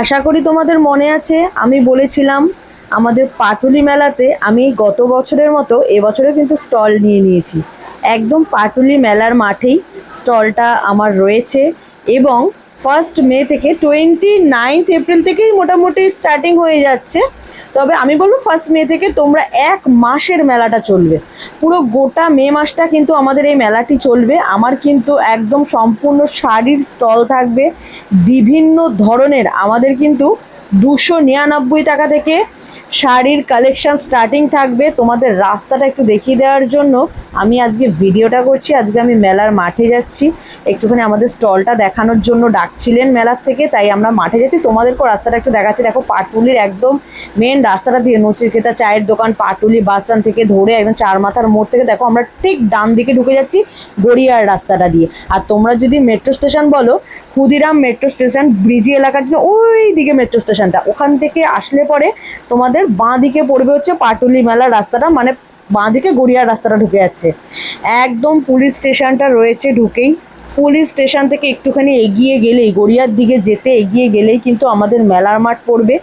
আশা করি তোমাদের মনে আছে, আমি বলেছিলাম আমাদের পাটুলি মেলাতে আমি গত বছরের মতো, এবছরে কিন্তু স্টল নিয়ে নিয়েছি। একদম পাটুলি মেলার মাঠেই স্টলটা আমার রয়েছে এবং ফার্স্ট মে থেকে টোয়েন্টি নাইনথ এপ্রিল থেকেই মোটামুটি স্টার্টিং হয়ে যাচ্ছে। তবে আমি বলব ফার্স্ট মে থেকে তোমরা এক মাসের মেলাটা চলবে। পুরো গোটা মে মাসটা কিন্তু আমাদের এই মেলাটি চলবে। আমার কিন্তু একদম সম্পূর্ণ শাড়ির স্টল থাকবে। বিভিন্ন ধরনের, আমাদের কিন্তু দুশো নিরানব্বই টাকা থেকে শাড়ির কালেকশান স্টার্টিং থাকবে। তোমাদের রাস্তাটা একটু দেখিয়ে দেওয়ার জন্য আমি আজকে ভিডিওটা করছি। আজকে আমি মেলার মাঠে যাচ্ছি। একটুখানি আমাদের স্টলটা দেখানোর জন্য ডাকছিলেন মেলার থেকে, তাই আমরা মাঠে যাচ্ছি তোমাদেরকেও রাস্তাটা একটু দেখাচ্ছি। দেখো, পাটুলির একদম মেন রাস্তাটা দিয়ে নচিকেতা চায়ের দোকান, পাটুলি বাস স্ট্যান্ড থেকে ধরে একদম চার মাথার মোড় থেকে। দেখো, আমরা ঠিক ডান দিকে ঢুকে যাচ্ছি গড়িয়ার রাস্তাটা দিয়ে। আর তোমরা যদি মেট্রো স্টেশন বলো, ক্ষুদিরাম মেট্রো স্টেশন ব্রিজি এলাকার জন্য ওই দিকে মেট্রো স্টেশনটা ওখান থেকে আসলে পরে তোমাদের বাঁ দিকে পড়বে হচ্ছে পাটুলি মেলার রাস্তাটা মানে বাঁ দিকে গড়িয়ার রাস্তাটা ঢুকে যাচ্ছে। একদম পুলিশ স্টেশনটা রয়েছে ঢুকেই। পুলিশ স্টেশন থেকে একটুখানি এগিয়ে গেলেই, গড়িয়ার দিকে যেতে এগিয়ে গেলেই কিন্তু আমাদের মেলার মাঠ পড়বে।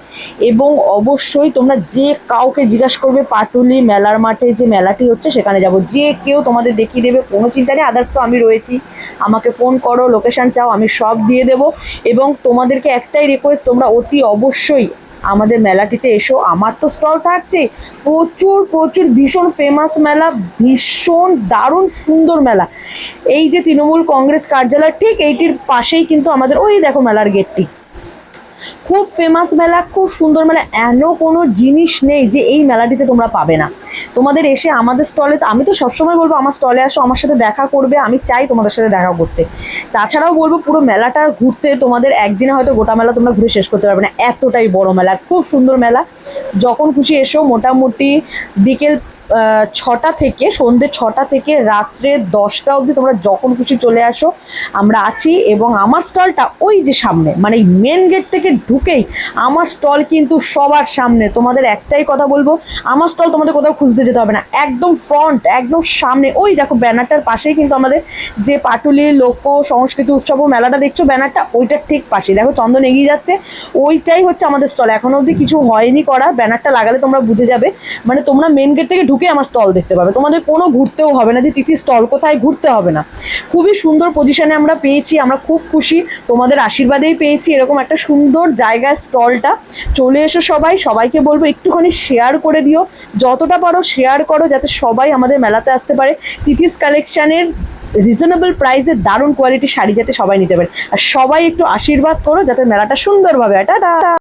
এবং অবশ্যই তোমরা যে কাউকে জিজ্ঞাসা করবে পাটুলি মেলার মাঠে যে মেলাটি হচ্ছে সেখানে যাব। যে কেউ তোমাদের দেখিয়ে দেবে, কোনো চিন্তা নেই, আদার্স তো আমি রয়েছি। আমাকে ফোন করো, লোকেশন চাও, আমি সব দিয়ে দেবো। এবং তোমাদেরকে একটাই রিকোয়েস্ট তোমরা অতি অবশ্যই আমাদের মেলাটিতে এসো। আমার তো স্টল থাকছে। প্রচুর প্রচুর, ভীষণ ফেমাস মেলা, ভীষণ দারুণ সুন্দর মেলা। এই যে তৃণমূল কংগ্রেস কার্যালয়, ঠিক এইটির পাশেই কিন্তু আমাদের, ওই দেখো মেলার গেটটি খুব ফেমাস মেলা, খুব সুন্দর মেলা এমন কোনো জিনিস নেই যে এই মেলাটিতে তোমরা পাবে না। তোমাদের এসে আমাদের স্টলে তো, আমি তো সবসময় বলব আমার স্টলে আসো, আমার সাথে দেখা করবে, আমি চাই তোমাদের সাথে দেখা করতে। তাছাড়াও বলব পুরো মেলাটা ঘুরতে তোমাদের একদিনে হয়তো গোটা মেলা তোমরা ঘুরে শেষ করতে পারবে না, এতটাই বড় মেলা, খুব সুন্দর মেলা। যখন খুশি এসো, মোটামুটি বিকেল ছটা থেকে সন্ধ্যে ছটা থেকে রাত্রে দশটা অবধি তোমরা যখন খুশি চলে আসো। আমরা আছি এবং আমার স্টলটা ওই যে সামনে মানে এই মেন গেট থেকে ঢুকেই আমার স্টল কিন্তু সবার সামনে। তোমাদের একটাই কথা বলব, আমার স্টল তোমাদের কোথাও খুঁজতে যেতে হবে না। একদম ফ্রন্ট একদম সামনে, ওই দেখো ব্যানারটার পাশেই কিন্তু আমাদের যে পাটুলি লোক সংস্কৃতি উৎসব মেলাটা দেখছ ব্যানারটা ওইটার ঠিক পাশে দেখো চন্দন এগিয়ে যাচ্ছে, ওইটাই হচ্ছে আমাদের স্টল। এখনও অবধি কিছু হয়নি করা, ব্যানারটা লাগালে তোমরা বুঝে যাবে। মানে তোমরা মেন গেট থেকে ঢুকে আমার স্টল দেখতে পাবে। তোমাদের কোনো ঘুরতেও হবে না যে তিথি স্টল কোথায় ঘুরতে হবে না। খুবই সুন্দর পজিশনে আমরা পেয়েছি, আমরা খুব খুশি। তোমাদের আশীর্বাদেই পেয়েছি, এরকম একটা সুন্দর জায়গায় স্টলটা চলে এসো সবাই, সবাইকে বলব একটুখানি শেয়ার করে দিও। যতটা পারো শেয়ার করো, যাতে সবাই আমাদের মেলাতে আসতে পারে। তিথিস কালেকশানের রিজনেবল প্রাইসে দারুণ কোয়ালিটি শাড়ি যাতে সবাই নিতে পারে। আর সবাই একটু আশীর্বাদ করো, যাতে মেলাটা সুন্দরভাবে টাটা!